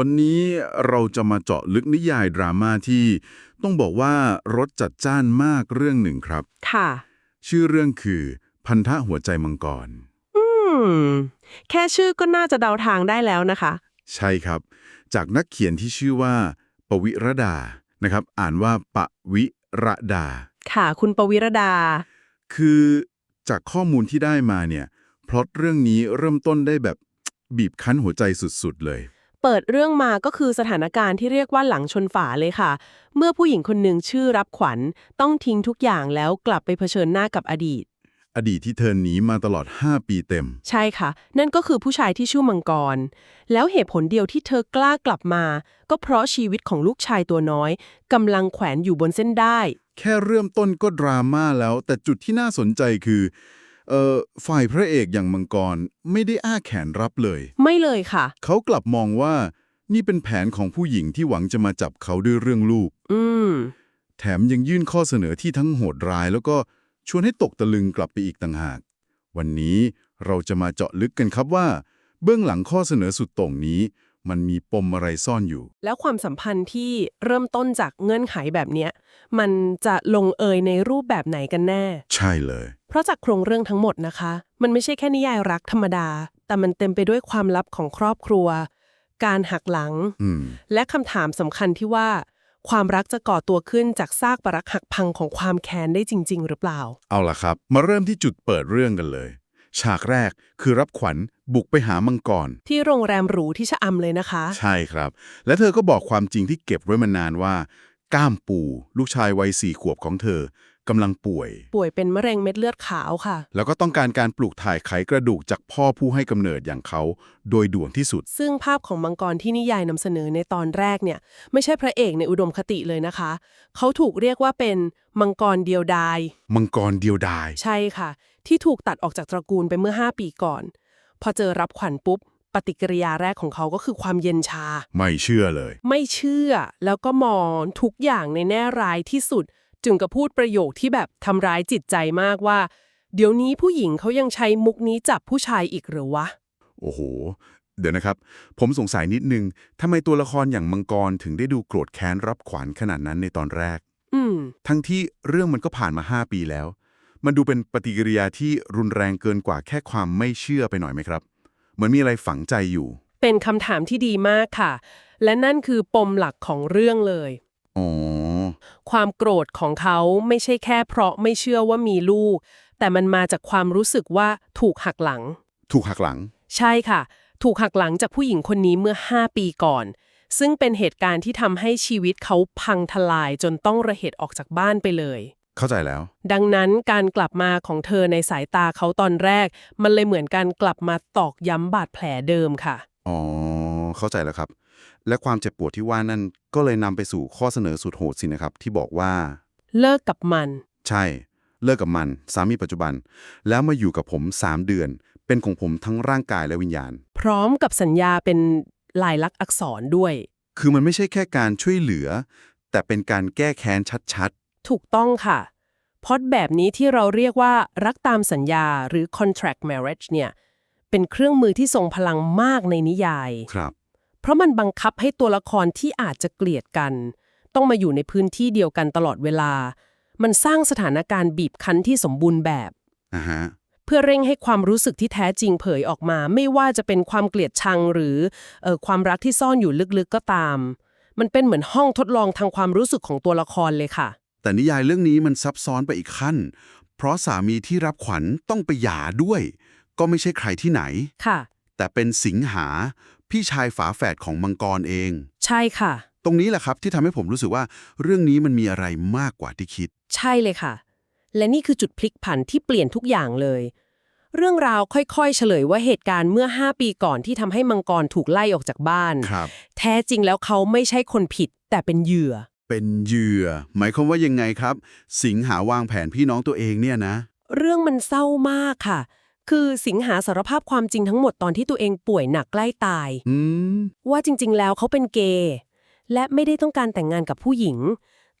วันนี้เราจะมาเจาะลึกนิยายดราม่าที่ต้องบอกว่ารสจัดจ้านมากเรื่องหนึ่งครับ ค่ะ ชื่อเรื่องคือ พันธะหัวใจมังกร อืม แค่ชื่อก็น่าจะเดาทางได้แล้วนะคะ ใช่ครับ จากนักเขียนที่ชื่อว่า ปวิรดา นะครับ อ่านว่าปวิรดา ค่ะคุณปวิรดา คือจากข้อมูลที่ได้มาเนี่ยพล็อตเรื่องนี้เริ่มต้นได้แบบบีบคั้นหัวใจสุดๆเลย เปิดเรื่องมาก็คือสถานการณ์ที่เรียกว่าหลังชนฝาเลยค่ะ เมื่อผู้หญิงคนหนึ่งชื่อรับขวัญ ต้องทิ้งทุกอย่างแล้วกลับไปเผชิญหน้ากับอดีต อดีตที่เธอหนีมาตลอด 5 ปีเต็ม ใช่ค่ะ นั่นก็คือผู้ชายที่ชื่อมังกร แล้วเหตุผลเดียวที่เธอกล้ากลับมา ก็เพราะชีวิตของลูกชายตัวน้อยกำลังแขวนอยู่บนเส้นได้ แค่เริ่มต้นก็ดราม่าแล้ว แต่จุดที่น่าสนใจคือ เอ่อฝ่ายพระเอกอย่างมังกรไม่ได้อ้าแขนรับเลย ไม่เลยค่ะ เขากลับมองว่านี่เป็นแผนของผู้หญิงที่หวังจะมาจับเขาด้วยเรื่องลูก อืม แถมยังยื่นข้อเสนอที่ทั้งโหดร้าย แล้วก็ชวนให้ตกตะลึงกลับไปอีกต่างหาก วันนี้เราจะมาเจาะลึกกันครับว่า เบื้องหลังข้อเสนอสุดโต่งนี้ มันมีปมอะไรซ่อนอยู่ แล้วความสัมพันธ์ที่เริ่มต้นจากเงื่อนไขแบบเนี้ย มันจะลงเอยในรูปแบบไหนกันแน่ ใช่เลย เพราะจากโครงเรื่องทั้งหมดนะคะ มันไม่ใช่แค่นิยายรักธรรมดา แต่มันเต็มไปด้วยความลับของครอบครัว การหักหลัง อืม และคำถามสำคัญที่ว่า ความรักจะก่อตัวขึ้นจากซากปรักหักพังของความแค้นได้จริง ๆ หรือเปล่า เอาล่ะครับ มาเริ่มที่จุดเปิดเรื่องกันเลย ฉากแรกคือรับขวัญบุกไปหามังกร ที่โรงแรมหรูที่ชะอำเลยนะคะ ใช่ครับ และเธอก็บอกความจริงที่เก็บไว้มานานว่า ก้ามปู ลูกชายวัยสี่ขวบของเธอกำลังป่วย ป่วยเป็นมะเร็งเม็ดเลือดขาวค่ะ แล้วก็ต้องการการปลูกถ่ายไขกระดูกจากพ่อผู้ให้กำเนิดอย่างเขา โดยด่วนที่สุด ซึ่งภาพของมังกรที่นิยายนำเสนอในตอนแรกเนี่ย ไม่ใช่พระเอกในอุดมคติเลยนะคะ เขาถูกเรียกว่าเป็นมังกรเดียวดาย มังกรเดียวดาย ใช่ค่ะ ที่ถูกตัดออกจากตระกูลไปเมื่อ 5 ปีก่อน พอเจอรับขวัญปุ๊บ ปฏิกิริยาแรกของเขาก็คือความเย็นชา ไม่เชื่อเลย ไม่เชื่อ แล้วก็มองทุกอย่างในแง่ร้ายที่สุด จึงกับพูดประโยคที่แบบทำร้ายจิตใจมากว่า เดี๋ยวนี้ผู้หญิงเขายังใช้มุกนี้จับผู้ชายอีกหรือวะ โอ้โห เดี๋ยวนะครับ ผมสงสัยนิดนึงทำไมตัวละครอย่างมังกรถึงได้ดูโกรธแค้นรับขวัญขนาดนั้นในตอนแรก อืม ทั้งที่เรื่องมันก็ผ่านมา 5 ปีแล้ว มันดูเป็นปฏิกิริยาที่รุนแรงเกินกว่าแค่ความไม่เชื่อไปหน่อยไหมครับ เหมือนมีอะไรฝังใจอยู่ เป็นคำถามที่ดีมากค่ะ และนั่นคือปมหลักของเรื่องเลยอ๋อความโกรธของเขาไม่ใช่แค่เพราะไม่เชื่อว่ามีลูก แต่มันมาจากความรู้สึกว่าถูกหักหลัง ถูกหักหลัง ใช่ค่ะ ถูกหักหลังจากผู้หญิงคนนี้เมื่อ 5 ปีก่อน ซึ่งเป็นเหตุการณ์ที่ทำให้ชีวิตเขาพังทลายจนต้องระเหตุออกจากบ้านไปเลย เข้าใจแล้ว ดังนั้นการกลับมาของเธอในสายตาเขาตอนแรก มันเลยเหมือนการกลับมาตอกย้ำบาดแผลเดิมค่ะ อ๋อ เข้าใจแล้วครับ และความเจ็บปวดที่ว่านั่นก็เลยนำไปสู่ข้อเสนอสุดโหดสินะครับ ที่บอกว่า เลิกกับมัน ใช่ เลิกกับมัน สามีปัจจุบัน แล้วมาอยู่กับผม 3 เดือน เป็นของผมทั้งร่างกายและวิญญาณ พร้อมกับสัญญาเป็นลายลักษณ์อักษรด้วย คือมันไม่ใช่แค่การช่วยเหลือ แต่เป็นการแก้แค้นชัด ถูกต้องค่ะพล็อดแบบนี้ที่เราเรียกว่ารักตามสัญญาหรือ contract marriage เนี่ยเป็นเครื่องมือที่ทรงพลังมากในนิยายๆครับ เพราะมันบังคับให้ตัวละครที่อาจจะเกลียดกัน ต้องมาอยู่ในพื้นที่เดียวกันตลอดเวลา มันสร้างสถานการณ์บีบคั้นที่สมบูรณ์แบบอ่าฮะเพื่อเร่งให้ความรู้สึกที่แท้จริงเผยออกมา ไม่ว่าจะเป็นความเกลียดชังหรือเออความรักที่ซ่อนอยู่ลึกๆก็ตาม มันเป็นเหมือนห้องทดลองทางความรู้สึกของตัวละครเลยค่ะ แต่นิยายเรื่องนี้มันซับซ้อนไปอีกขั้น เพราะสามีที่รับขวัญต้องไปหย่าด้วย ก็ไม่ใช่ใครที่ไหน ค่ะ แต่เป็นสิงหา พี่ชายฝาแฝดของมังกรเอง ใช่ค่ะ ตรงนี้แหละครับที่ทำให้ผมรู้สึกว่า เรื่องนี้มันมีอะไรมากกว่าที่คิด ใช่เลยค่ะ และนี่คือจุดพลิกผันที่เปลี่ยนทุกอย่างเลย เรื่องราวค่อยๆ เฉลยว่าเหตุการณ์เมื่อ 5 ปีก่อนที่ทำให้มังกรถูกไล่ออกจากบ้าน ครับ แท้จริงแล้วเขาไม่ใช่คนผิดแต่เป็นเหยื่อ เป็นเหยื่อ หมายความว่ายังไงครับ สิงหาวางแผนพี่น้องตัวเองเนี่ยนะ เรื่องมันเศร้ามากค่ะ คือสิงหาสารภาพความจริงทั้งหมดตอนที่ตัวเองป่วยหนักใกล้ตาย อืม ว่าจริง ๆ แล้วเขาเป็นเกย์และไม่ได้ต้องการแต่งงานกับผู้หญิง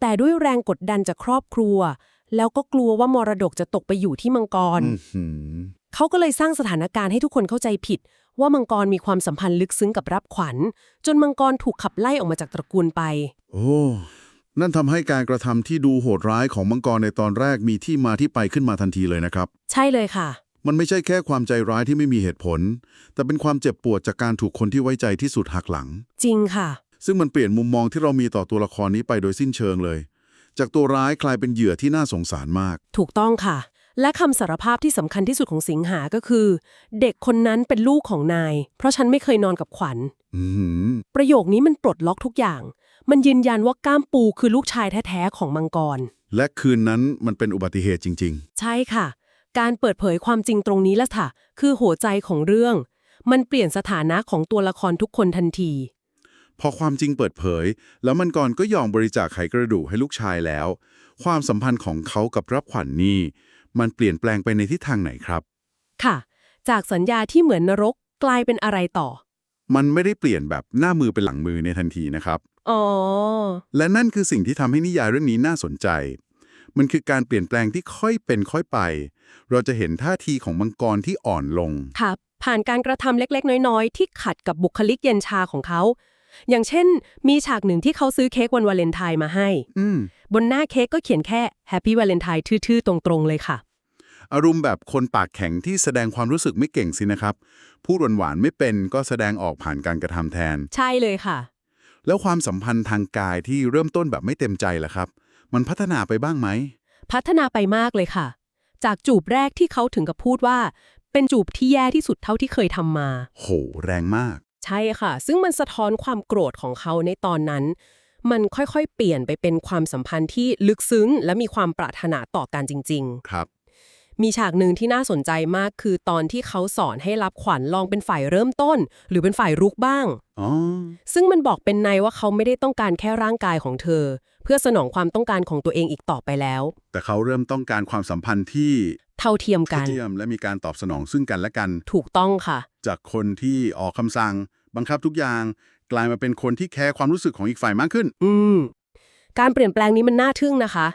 แต่ด้วยแรงกดดันจากครอบครัว แล้วก็กลัวว่ามรดกจะตกไปอยู่ที่มังกร อื้อหือ เขาก็เลยสร้างสถานการณ์ให้ทุกคนเข้าใจผิด ว่ามังกรมีความสัมพันธ์ลึกซึ้งกับรับขวัญ จนมังกรถูกขับไล่ออกมาจากตระกูลไป โอ้ นั่นทำให้การกระทำที่ดูโหดร้ายของมังกรในตอนแรกมีที่มาที่ไปขึ้นมาทันทีเลยนะครับ ใช่เลยค่ะ มันไม่ใช่แค่ความใจร้ายที่ไม่มีเหตุผล แต่เป็นความเจ็บปวดจากการถูกคนที่ไว้ใจที่สุดหักหลัง จริงค่ะ ซึ่งมันเปลี่ยนมุมมองที่เรามีต่อตัวละครนี้ไปโดยสิ้นเชิงเลย จากตัวร้ายกลายเป็นเหยื่อที่น่าสงสารมาก ถูกต้องค่ะ และคำสารภาพที่สำคัญที่สุดของสิงหาก็คือ เด็กคนนั้นเป็นลูกของนาย เพราะฉันไม่เคยนอนกับขวัญอือหือประโยคนี้มันปลดล็อกทุกอย่าง มันยืนยันว่าก้ามปูคือลูกชายแท้ๆของมังกร และคืนนั้นมันเป็นอุบัติเหตุจริงใช่ค่ะ การเปิดเผยความจริงตรงนี้แหละค่ะ คือหัวใจของเรื่อง มันเปลี่ยนสถานะของตัวละครทุกคนทันทีๆพอความจริงเปิดเผย แล้วมันก่อนก็ยอมบริจาคไขกระดูกให้ลูกชายแล้ว ความสัมพันธ์ของเขากับรับขวัญนี่ มันเปลี่ยนแปลงไปในทิศทางไหนครับ ค่ะ จากสัญญาที่เหมือนนรกกลายเป็นอะไรต่อ มันไม่ได้เปลี่ยนแบบหน้ามือเป็นหลังมือในทันทีนะครับ อ๋อ และนั่นคือสิ่งที่ทำให้นิยายเรื่องนี้น่าสนใจ มันคือการเปลี่ยนแปลงที่ค่อยเป็นค่อยไป เราจะเห็นท่าทีของมังกรที่อ่อนลง ค่ะ ผ่านการกระทำเล็กๆ น้อยๆ ที่ขัดกับบุคลิกเย็นชาของเขา อย่างเช่น มีฉากหนึ่งที่เขาซื้อเค้กวันวาเลนไทน์มาให้ อืม บนหน้าเค้กก็เขียนแค่ Happy Valentine ทื่อๆ ตรงๆ เลยค่ะ อารมณ์แบบคนปากแข็งที่แสดงความรู้สึกไม่เก่งสินะครับ พูดหวานๆไม่เป็นก็แสดงออกผ่านการกระทำแทน ใช่เลยค่ะ แล้วความสัมพันธ์ทางกายที่เริ่มต้นแบบไม่เต็มใจล่ะครับ มันพัฒนาไปบ้างไหม พัฒนาไปมากเลยค่ะ จากจูบแรกที่เขาถึงกับพูดว่า เป็นจูบที่แย่ที่สุดเท่าที่เคยทำมา โห แรงมาก ใช่ค่ะ ซึ่งมันสะท้อนความโกรธของเขาในตอนนั้น มันค่อยๆ เปลี่ยนไปเป็นความสัมพันธ์ที่ลึกซึ้ง และมีความปรารถนาต่อกันจริงครับๆมีฉากหนึ่งที่น่าสนใจมากคือตอนที่เขาสอนให้รับขวัญลองเป็นฝ่ายเริ่มต้น หรือเป็นฝ่ายรุกบ้าง อ๋อ ซึ่งมันบอกเป็นในว่าเขาไม่ได้ต้องการแค่ร่างกายของเธอ เพื่อสนองความต้องการของตัวเองอีกต่อไปแล้ว แต่เขาเริ่มต้องการความสัมพันธ์ที่เท่าเทียมกัน เทียมและมีการตอบสนองซึ่งกันและกัน ถูกต้องค่ะ จากคนที่ออกคำสั่ง บังคับทุกอย่างกลายมาเป็นคนที่แคร์ความรู้สึกของอีกฝ่ายมากขึ้น อืม การเปลี่ยนแปลงนี้มันน่าทึ่งนะคะ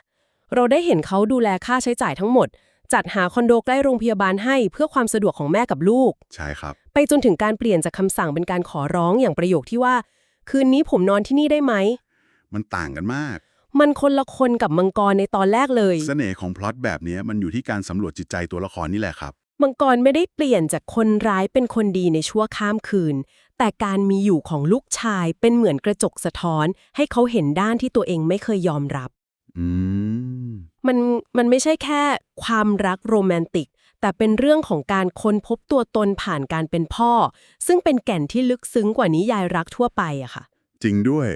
เราได้เห็นเขาดูแลค่าใช้จ่ายทั้งหมด จัดหาคอนโดใกล้โรงพยาบาลให้เพื่อความสะดวกของแม่กับลูก ใช่ครับ ไปจนถึงการเปลี่ยนจากคำสั่งเป็นการขอร้องอย่างประโยคที่ว่า คืนนี้ผมนอนที่นี่ได้ไหม มันต่างกันมาก มันคนละคนกับมังกรในตอนแรกเลย เสน่ห์ของพล็อตแบบนี้มันอยู่ที่การสำรวจจิตใจตัวละครนี่แหละครับ มังกรไม่ได้เปลี่ยนจากคนร้ายเป็นคนดีในชั่วข้ามคืน แต่การมีอยู่ของลูกชายเป็นเหมือนกระจกสะท้อน ให้เขาเห็นด้านที่ตัวเองไม่เคยยอมรับอืมมันมันไม่ใช่แค่ความรักโรแมนติก แต่เป็นเรื่องของการค้นพบตัวตนผ่านการเป็นพ่อ ซึ่งเป็นแก่นที่ลึกซึ้งกว่านิยายรักทั่วไปอะค่ะ จริงด้วย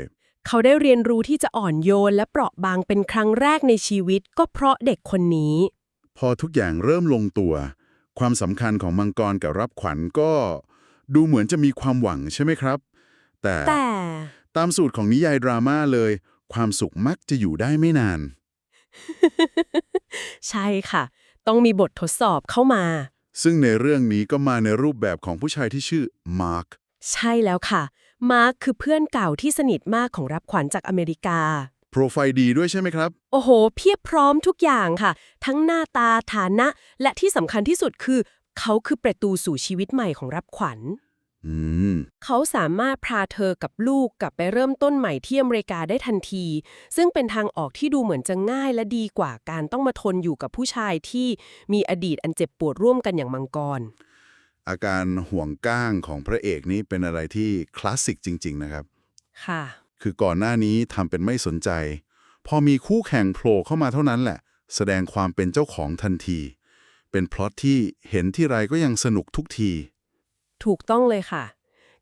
เขาได้เรียนรู้ที่จะอ่อนโยนและเปราะบางเป็นครั้งแรกในชีวิต ก็เพราะเด็กคนนี้ พอทุกอย่างเริ่มลงตัว ความสำคัญของมังกรกับรับขวัญก็ดูเหมือนจะมีความหวังใช่ไหมครับ แต่แต่ตามสูตรของนิยายดราม่าเลย ความสุขมักจะอยู่ได้ไม่นาน ใช่ค่ะ ต้องมีบททดสอบเข้ามา ซึ่งในเรื่องนี้ก็มาในรูปแบบของผู้ชายที่ชื่อมาร์ค ใช่แล้วค่ะ มาร์คคือเพื่อนเก่าที่สนิทมากของรับขวัญจากอเมริกา โปรไฟล์ดีด้วยใช่ไหมครับ โอ้โห เพียบพร้อมทุกอย่างค่ะ ทั้งหน้าตาฐานะ และที่สำคัญที่สุดคือ เขาคือประตูสู่ชีวิตใหม่ของรับขวัญ อืม เขาสามารถพาเธอกับลูกกลับไปเริ่มต้นใหม่ที่อเมริกาได้ทันที ซึ่งเป็นทางออกที่ดูเหมือนจะง่ายและดีกว่าการต้องมาทนอยู่กับผู้ชายที่มีอดีตอันเจ็บปวดร่วมกันอย่างมังกร อาการห่วงก้างของพระเอกนี้เป็นอะไรที่คลาสสิกจริง ๆ นะครับ ค่ะ คือก่อนหน้านี้ทำเป็นไม่สนใจ พอมีคู่แข่งโผล่เข้ามาเท่านั้นแหละ แสดงความเป็นเจ้าของทันที เป็นพล็อตที่เห็นที่ไรก็ยังสนุกทุกที ถูกต้องเลยค่ะ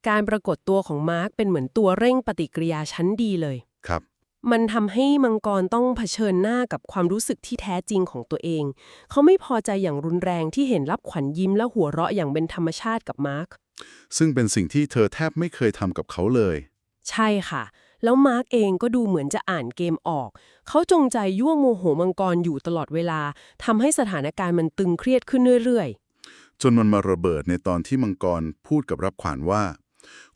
การปรากฏตัวของมาร์คเป็นเหมือนตัวเร่งปฏิกิริยาชั้นดีเลย ครับ มันทำให้มังกรต้องเผชิญหน้ากับความรู้สึกที่แท้จริงของตัวเอง เขาไม่พอใจอย่างรุนแรงที่เห็นรับขวัญยิ้มและหัวเราะอย่างเป็นธรรมชาติกับมาร์คซึ่งเป็นสิ่งที่เธอแทบไม่เคยทำกับเขาเลย ใช่ค่ะ แล้วมาร์กเองก็ดูเหมือนจะอ่านเกมออก เขาจงใจยั่วโมโหมังกรอยู่ตลอดเวลาทำให้สถานการณ์มันตึงเครียดขึ้นเรื่อยจนมันมาระเบิดในตอนที่มังกรพูดกับรับขวัญว่า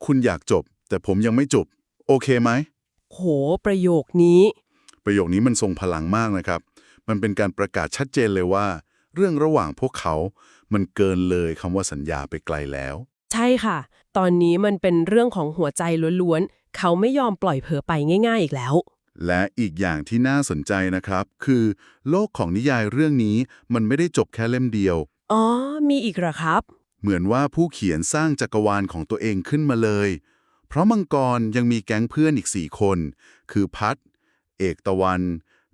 คุณอยากจบ แต่ผมยังไม่จบ โอเคไหมๆโห ประโยคนี้ ประโยคนี้มันทรงพลังมากนะครับ มันเป็นการประกาศชัดเจนเลยว่า เรื่องระหว่างพวกเขา มันเกินเลยคำว่าสัญญาไปไกลแล้ว ใช่ค่ะ ตอนนี้มันเป็นเรื่องของหัวใจล้วนๆ เขาไม่ยอมปล่อยเผลอไปง่าย ๆ อีกแล้ว และอีกอย่างที่น่าสนใจนะครับ คือโลกของนิยายเรื่องนี้มันไม่ได้จบแค่เล่มเดียว อ๋อ มีอีกเหรอครับ เหมือนว่าผู้เขียนสร้างจักรวาลของตัวเองขึ้นมาเลย เพราะมังกรยังมีแก๊งเพื่อนอีกสี่คน คือพัด เอกตะวัน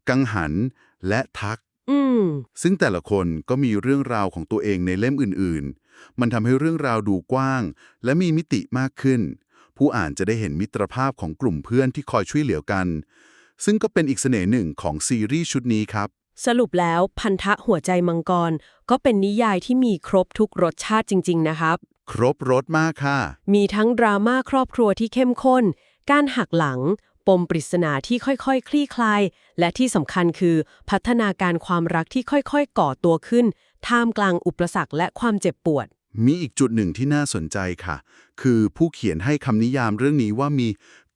กังหัน และทัก อืม ซึ่งแต่ละคนก็มีเรื่องราวของตัวเองในเล่มอื่น ๆ มันทำให้เรื่องราวดูกว้าง และมีมิติมากขึ้น ผู้อ่านจะได้เห็นมิตรภาพของกลุ่มเพื่อนที่คอยช่วยเหลือกัน ซึ่งก็เป็นอีกเสน่ห์หนึ่งของซีรีส์ชุดนี้ครับ สรุปแล้วพันธะหัวใจมังกร ก็เป็นนิยายที่มีครบทุกรสชาติจริง ๆ นะครับ ครบรถมากค่ะ มีทั้งดราม่าครอบครัวที่เข้มข้น การหักหลัง ปมปริศนาที่ค่อยๆคลี่คลาย และที่สำคัญคือพัฒนาการความรักที่ค่อยๆ ก่อตัวขึ้น ท่ามกลางอุปสรรคและความเจ็บปวด มีอีกจุดหนึ่งที่น่าสนใจค่ะ คือผู้เขียนให้คำนิยามเรื่องนี้ว่ามี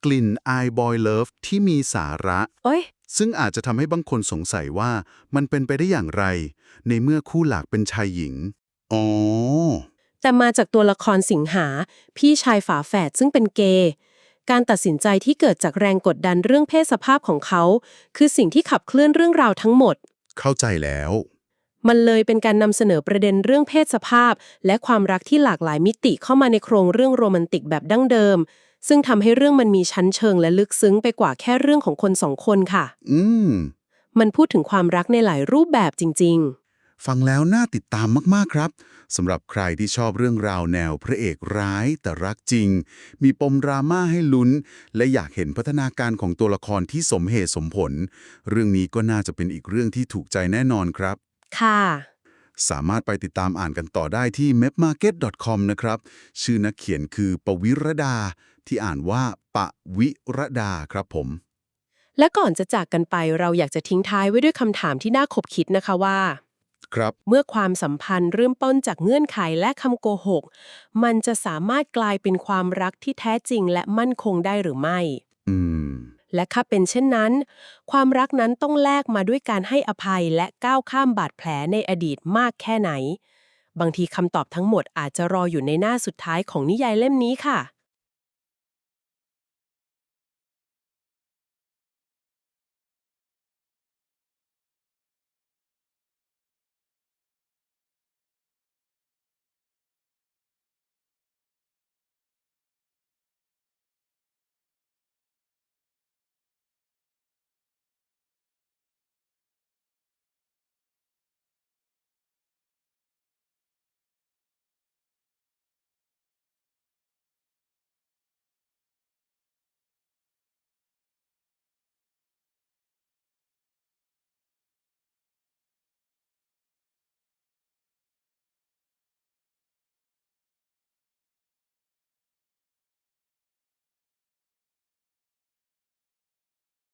กลิ่นอายบอยเลิฟที่มีสาระเอ้ย ซึ่งอาจจะทำให้บางคนสงสัยว่ามันเป็นไปได้อย่างไร ในเมื่อคู่หลักเป็นชายหญิง อ๋อ แต่มาจากตัวละครสิงหา พี่ชายฝาแฝดซึ่งเป็นเกย์ การตัดสินใจที่เกิดจากแรงกดดันเรื่องเพศสภาพของเขา คือสิ่งที่ขับเคลื่อนเรื่องราวทั้งหมด เข้าใจแล้ว มันเลยเป็นการนำเสนอประเด็นเรื่องเพศสภาพ และความรักที่หลากหลายมิติเข้ามาในโครงเรื่องโรแมนติกแบบดั้งเดิม ซึ่งทำให้เรื่องมันมีชั้นเชิงและลึกซึ้งไปกว่าแค่เรื่องของคนสองคนค่ะ อืม มันพูดถึงความรักในหลายรูปแบบจริงฟังแล้วน่าติดตามมากๆครับสำหรับใครที่ชอบเรื่องราวแนวพระเอกร้ายแต่รักจริง มีปมดราม่าให้ลุ้น และอยากเห็นพัฒนาการของตัวละครที่สมเหตุสมผล เรื่องนี้ก็น่าจะเป็นอีกเรื่องที่ถูกใจแน่นอนครับๆ ค่ะ สามารถไปติดตามอ่านกันต่อได้ที่ mapmarket.com นะครับ ชื่อนักเขียนคือปวิรดา ที่อ่านว่าปะวิรดาครับผม และก่อนจะจากกันไปเราอยากจะทิ้งท้ายไว้ด้วยคำถามที่น่าขบคิดนะคะว่า ครับ เมื่อความสัมพันธ์เริ่มต้นจากเงื่อนไขและคำโกหก มันจะสามารถกลายเป็นความรักที่แท้จริงและมั่นคงได้หรือไม่ อืม และถ้าเป็นเช่นนั้น ความรักนั้นต้องแลกมาด้วยการให้อภัยและก้าวข้ามบาดแผลในอดีตมากแค่ไหน บางทีคำตอบทั้งหมดอาจจะรออยู่ในหน้าสุดท้ายของนิยายเล่มนี้ค่ะ